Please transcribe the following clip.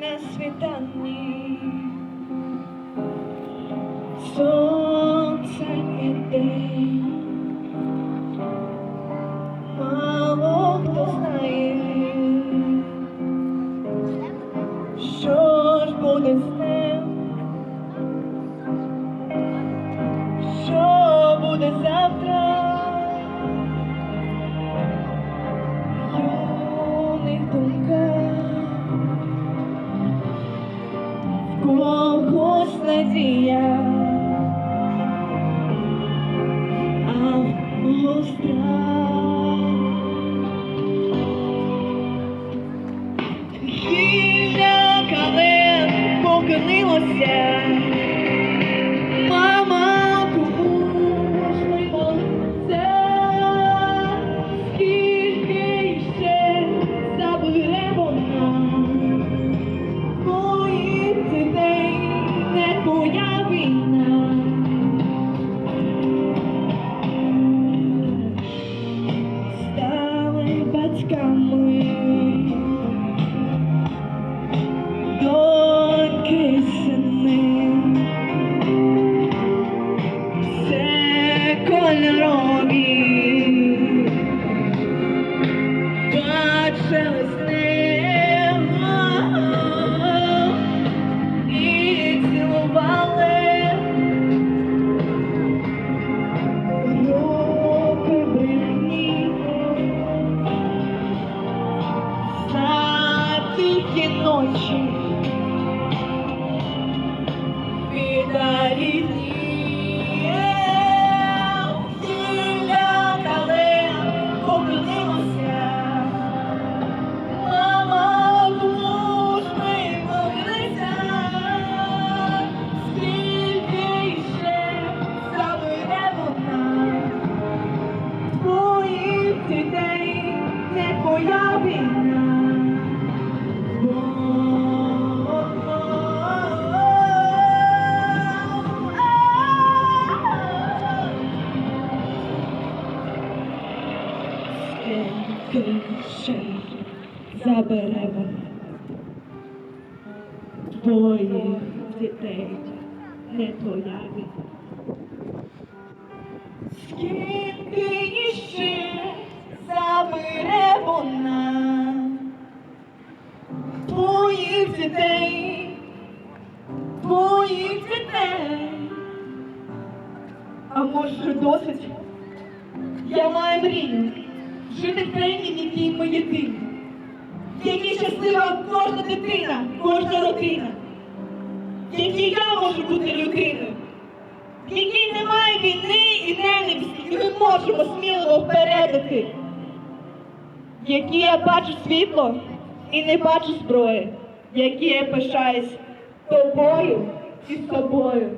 на світанні. Сонце день. Мало що ж буде з ним, що буде завтра. Надія, а в кого. Гілля кален покинилося, come тихі ночі, віддалі дні, Гілля кален покинилося, мама комусь приймалися, скільки ще забере вона. Твоїх дітей не твоя ще забере вона дітей, не твоя війна. Скільки іще забере вона твоїх дітей, твоїх дітей, а може досить? Я маю мрію жити в країні, в якій ми єдині, в якій щаслива кожна дитина, кожна родина, в якій я можу бути людиною в якій немає війни і ненависті, і ми можемо сміливо впередити, в якій я бачу світло і не бачу зброї, в якій я пишаюсь тобою і собою.